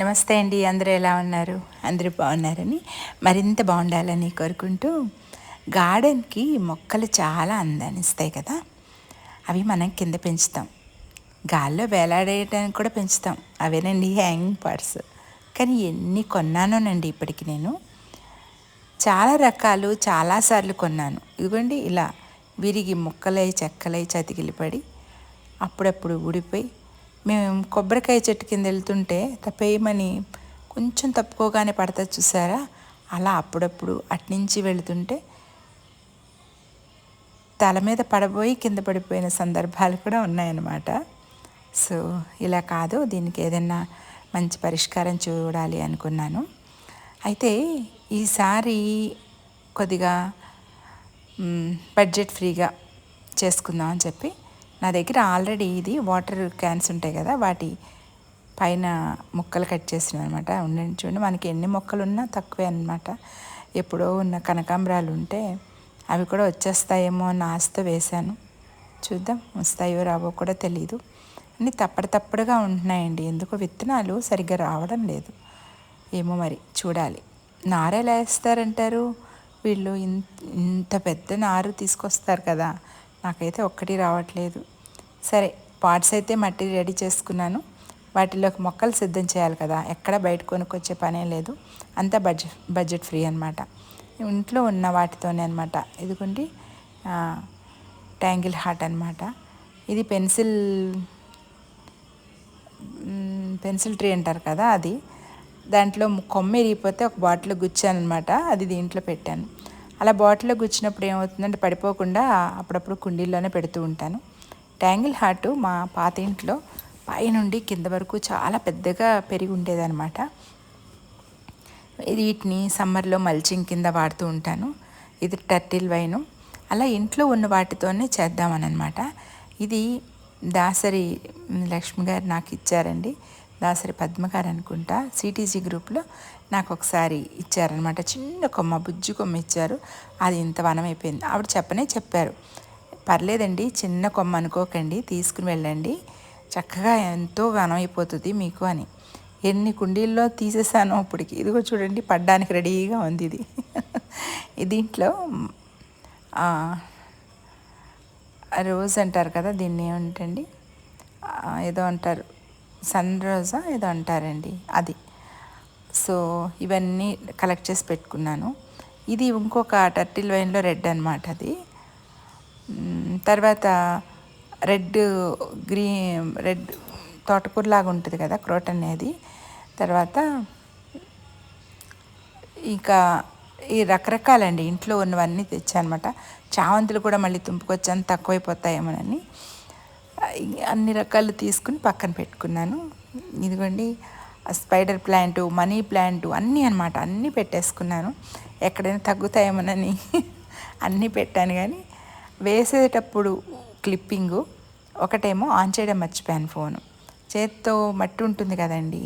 నమస్తే అండి అందరూ ఎలా ఉన్నారు? అందరూ బాగున్నారని మరింత బాగుండాలని కోరుకుంటూ గార్డెన్కి మొక్కలు చాలా అందాన్నిస్తాయి కదా అవి మనం కింద పెంచుతాం. గాల్లో వేలాడేయడానికి కూడా పెంచుతాం. అవేనండి హ్యాంగింగ్ పార్ట్స్ కానీ ఎన్ని కొన్నానోనండి ఇప్పటికి నేను. చాలా రకాలు చాలాసార్లు కొన్నాను. ఇదిగోండి ఇలా విరిగి ముక్కలై చెక్కలై చతికిలిపడి అప్పుడప్పుడు ఊడిపోయి మేము కొబ్బరికాయ చెట్టు కింద వెళ్తుంటే తప్పేయమని కొంచెం తప్పుకోగానే పడతా చూసారా? అలా అప్పుడప్పుడు అట్నుంచి వెళుతుంటే తల మీద పడబోయి కింద పడిపోయిన సందర్భాలు కూడా ఉన్నాయన్నమాట. సో ఇలా కాదు దీనికి ఏదైనా మంచి పరిష్కారం చూడాలి అనుకున్నాను. అయితే ఈసారి కొద్దిగా బడ్జెట్ ఫ్రీగా చేసుకుందాం అని చెప్పి నా దగ్గర ఆల్రెడీ ఇది వాటర్ క్యాన్స్ ఉంటాయి కదా వాటి పైన మొక్కలు కట్ చేసిన అనమాట ఉండండి చూడండి మనకి ఎన్ని మొక్కలు ఉన్నా తక్కువే అనమాట ఎప్పుడో ఉన్న కనకాంబరాలు ఉంటే అవి కూడా వచ్చేస్తాయేమో అని ఆశతో వేశాను. చూద్దాం వస్తాయో రావో కూడా తెలీదు. అన్నీ తప్పడు తప్పడుగా ఉంటున్నాయండి. ఎందుకో విత్తనాలు సరిగ్గా రావడం లేదు. ఏమో మరి చూడాలి. నార ఎలా వేస్తారంటారు? వీళ్ళు ఇంత ఇంత పెద్ద నారు తీసుకొస్తారు కదా నాకైతే ఒక్కటి రావట్లేదు. సరే పార్ట్స్ అయితే మట్టి రెడీ చేసుకున్నాను. వాటిలోకి మొక్కలు సిద్ధం చేయాలి కదా. ఎక్కడ బయట కొనుక్కొచ్చే పనే లేదు. అంతా బడ్జెట్ బడ్జెట్ ఫ్రీ అనమాట ఇంట్లో ఉన్న వాటితోనే అనమాట ఇదిగోండి ట్యాంగిల్ హార్ట్ అనమాట ఇది పెన్సిల్ పెన్సిల్ ట్రీ అంటారు కదా అది. దాంట్లో కొమ్మ ఇరిగిపోతే ఒక బాటిల్ గుచ్చాను అనమాట అది దీంట్లో పెట్టాను. అలా బాటిల్లో గుచ్చినప్పుడు ఏమవుతుందంటే పడిపోకుండా అప్పుడప్పుడు కుండీల్లోనే పెడుతూ ఉంటాను. ట్యాంగిల్ హార్ట్ మా పాత ఇంట్లో పైనుండి కింద వరకు చాలా పెద్దగా పెరిగి ఉండేదన్నమాట. వీటిని సమ్మర్లో మల్చింగ్ కింద వాడుతూ ఉంటాను. ఇది టర్టిల్ వైను. అలా ఇంట్లో ఉన్న వాటితోనే చేద్దామని అనమాట ఇది దాసరి లక్ష్మి గారు నాకు ఇచ్చారండి. దాసరి పద్మ గారు అనుకుంటా సిటీజీ గ్రూప్లో నాకు ఒకసారి ఇచ్చారనమాట చిన్న కొమ్మ బుజ్జి కొమ్మ ఇచ్చారు. అది ఇంత వనం అయిపోయింది ఆవిడ చెప్పనే చెప్పారు. పర్లేదండి చిన్న కొమ్మ అనుకోకండి తీసుకుని వెళ్ళండి. చక్కగా ఎంతో వనం అయిపోతుంది మీకు అని. ఎన్ని కుండీల్లో తీసేసానో అప్పటికి. ఇదిగో చూడండి పడ్డానికి రెడీగా ఉంది ఇది. దీంట్లో రోజు రోజ్ అంటారు కదా దీన్ని ఏమిటండి? ఏదో అంటారు. సన్ రోజా ఏదో అంటారండి అది. సో ఇవన్నీ కలెక్ట్ చేసి పెట్టుకున్నాను. ఇది ఇంకొక టర్టిల్ వైన్లో రెడ్ అనమాట అది. తర్వాత రెడ్ గ్రీన్ రెడ్ తోటకూరలాగా ఉంటుంది కదా క్రోట్ అనేది. తర్వాత ఇంకా ఈ రకరకాలండి ఇంట్లో ఉన్నవన్నీ తెచ్చానమాట. చామంతులు కూడా మళ్ళీ తుంపుకొచ్చాను తక్కువైపోతాయేమోనని. అన్ని రకాలు తీసుకుని పక్కన పెట్టుకున్నాను. ఇదిగోండి స్పైడర్ ప్లాంట్ మనీ ప్లాంట్ అన్నీ అనమాట అన్నీ పెట్టేసుకున్నాను. ఎక్కడైనా తగ్గుతాయేమోనని అన్నీ పెట్టాను కానీ వేసేటప్పుడు క్లిప్పింగు ఒకటేమో ఆన్ చేయడం మర్చిపోయాను ఫోను. చేత్తో మట్టి ఉంటుంది కదండి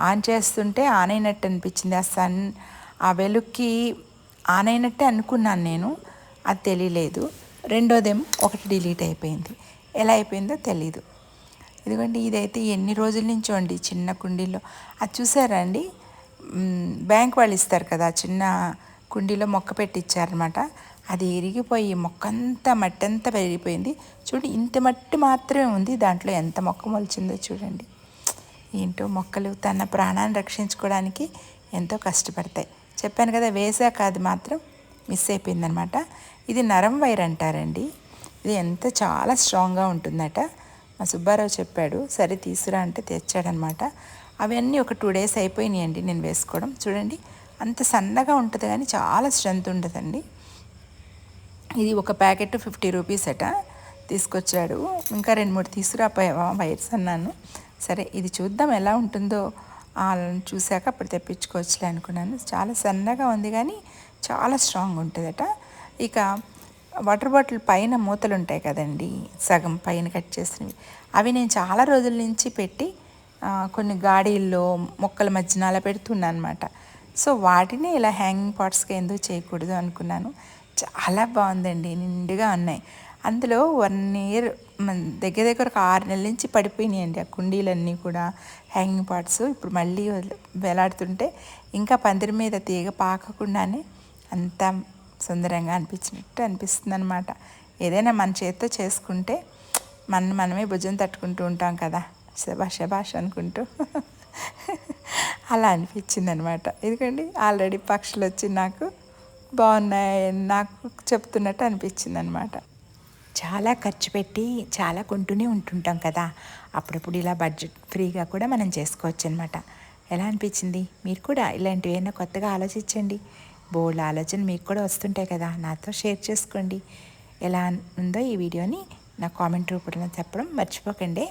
ఆన్ చేస్తుంటే ఆన్ అయినట్టు అనిపించింది. ఆ సన్ ఆ వెలుక్కి ఆన్ అయినట్టే అనుకున్నాను నేను అది తెలియలేదు. రెండోదేమో ఒకటి డిలీట్ అయిపోయింది. ఎలా అయిపోయిందో తెలీదు. ఇదిగోండి ఇదైతే ఎన్ని రోజుల నుంచో అండి చిన్న కుండీలో. అది చూసారా అండి? బ్యాంక్ వాళ్ళు ఇస్తారు కదా చిన్న కుండీలో మొక్క పెట్టించారనమాట అది ఇరిగిపోయి మొక్క అంతా మట్టి అంతా పెరిగిపోయింది. చూడండి ఇంత మట్టి మాత్రమే ఉంది దాంట్లో ఎంత మొక్క మొలిచిందో చూడండి. ఏంటో మొక్కలు తన ప్రాణాన్ని రక్షించుకోవడానికి ఎంతో కష్టపడతాయి. చెప్పాను కదా వేసాక అది మాత్రం మిస్ అయిపోయిందనమాట ఇది నరం వైర్ అంటారండి. ఇది ఎంత చాలా స్ట్రాంగ్గా ఉంటుందట. మా సుబ్బారావు చెప్పాడు సరే తీసురా అంటే తెచ్చాడనమాట. అవన్నీ ఒక టూ డేస్ అయిపోయినాయండి నేను వేసుకోవడం. చూడండి అంత సన్నగా ఉంటుంది కానీ చాలా స్ట్రెంత్ ఉంటుందండి. ఇది ఒక ప్యాకెట్ ఫిఫ్టీ రూపీస్ అట తీసుకొచ్చాడు. ఇంకా రెండు మూడు తీసుకురాపోయావా వైర్స్ అన్నాను. సరే ఇది చూద్దాం ఎలా ఉంటుందో. ఆ, చూశాక అప్పుడు తెప్పించుకోవచ్చులే అనుకున్నాను. చాలా సన్నగా ఉంది కానీ చాలా స్ట్రాంగ్ ఉంటుందట. ఇక వాటర్ బాటిల్ పైన మూతలు ఉంటాయి కదండి సగం పైన కట్ చేసినవి. అవి నేను చాలా రోజుల నుంచి పెట్టి కొన్ని గాడీల్లో మొక్కల మధ్యన అలా పెడుతున్నాను అనమాట సో వాటిని ఇలా హ్యాంగింగ్ పాట్స్గా ఎందుకు చేయకూడదు అనుకున్నాను. చాలా బాగుందండి నిండుగా ఉన్నాయి. అందులో వన్ ఇయర్ దగ్గర దగ్గర ఒక ఆరు నెలల నుంచి పడిపోయినాయండి ఆ కుండీలన్నీ కూడా హ్యాంగింగ్ పార్ట్స్ ఇప్పుడు మళ్ళీ వేలాడుతుంటే ఇంకా పందిరి మీద తీగ పాకకుండానే అంతా సుందరంగా అనిపించినట్టు అనిపిస్తుంది అనమాట ఏదైనా మన చేతితో చేసుకుంటే మన మనమే భుజం తట్టుకుంటూ ఉంటాం కదా. శబాష్ శబాష్ అనుకుంటూ. అలా అనిపించింది అనమాట ఎందుకండి ఆల్రెడీ పక్షులు వచ్చి నాకు బాగున్నాయి నాకు చెప్తున్నట్టు అనిపించింది అనమాట చాలా ఖర్చు పెట్టి చాలా కొంటూనే ఉంటుంటాం కదా. అప్పుడప్పుడు ఇలా బడ్జెట్ ఫ్రీగా కూడా మనం చేసుకోవచ్చు అనమాట ఎలా అనిపించింది? మీరు కూడా ఇలాంటివి ఏమైనా కొత్తగా ఆలోచించండి. బోల్డ్ ఆలోచన మీకు కూడా వస్తుంటాయి కదా. నాతో షేర్ చేసుకోండి. ఎలా ఉందో ఈ వీడియోని నా కామెంట్ రూపంలో చెప్పడం మర్చిపోకండి.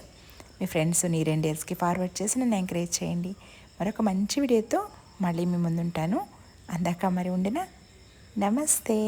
మీ ఫ్రెండ్స్ నీ రెండేర్స్కి ఫార్వర్డ్ చేసి నన్ను ఎంకరేజ్ చేయండి. మరొక మంచి వీడియోతో మళ్ళీ మీ ముందుంటాను. అందాక మరి ఉండిన నమస్తే.